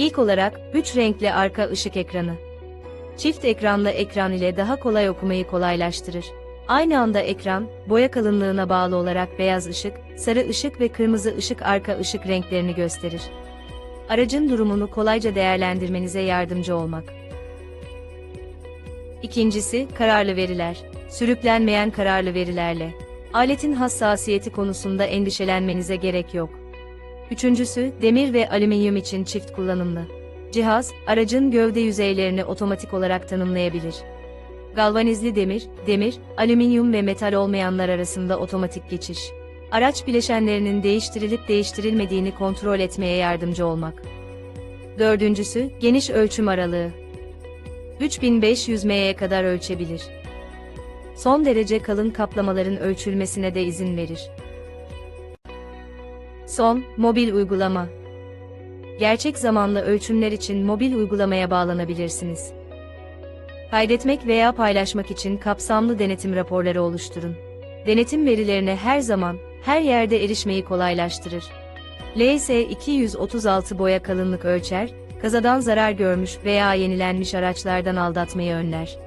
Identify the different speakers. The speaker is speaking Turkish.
Speaker 1: İlk olarak, 3 renkli arka ışık ekranı. Çift ekranlı ekran ile daha kolay okumayı kolaylaştırır. Aynı anda ekran, boya kalınlığına bağlı olarak beyaz ışık, sarı ışık ve kırmızı ışık arka ışık renklerini gösterir. Aracın durumunu kolayca değerlendirmenize yardımcı olmak. İkincisi, kararlı veriler. Sürüklenmeyen kararlı verilerle. Aletin hassasiyeti konusunda endişelenmenize gerek yok. Üçüncüsü, demir ve alüminyum için çift kullanımlı. Cihaz, aracın gövde yüzeylerini otomatik olarak tanımlayabilir. Galvanizli demir, demir, alüminyum ve metal olmayanlar arasında otomatik geçiş. Araç bileşenlerinin değiştirilip değiştirilmediğini kontrol etmeye yardımcı olmak. Dördüncüsü, geniş ölçüm aralığı. 3500 m'ye kadar ölçebilir. Son derece kalın kaplamaların ölçülmesine de izin verir. Son, mobil uygulama. Gerçek zamanlı ölçümler için mobil uygulamaya bağlanabilirsiniz. Kaydetmek veya paylaşmak için kapsamlı denetim raporları oluşturun. Denetim verilerine her zaman, her yerde erişmeyi kolaylaştırır. LS236 boya kalınlık ölçer, kazadan zarar görmüş veya yenilenmiş araçlardan aldatmayı önler.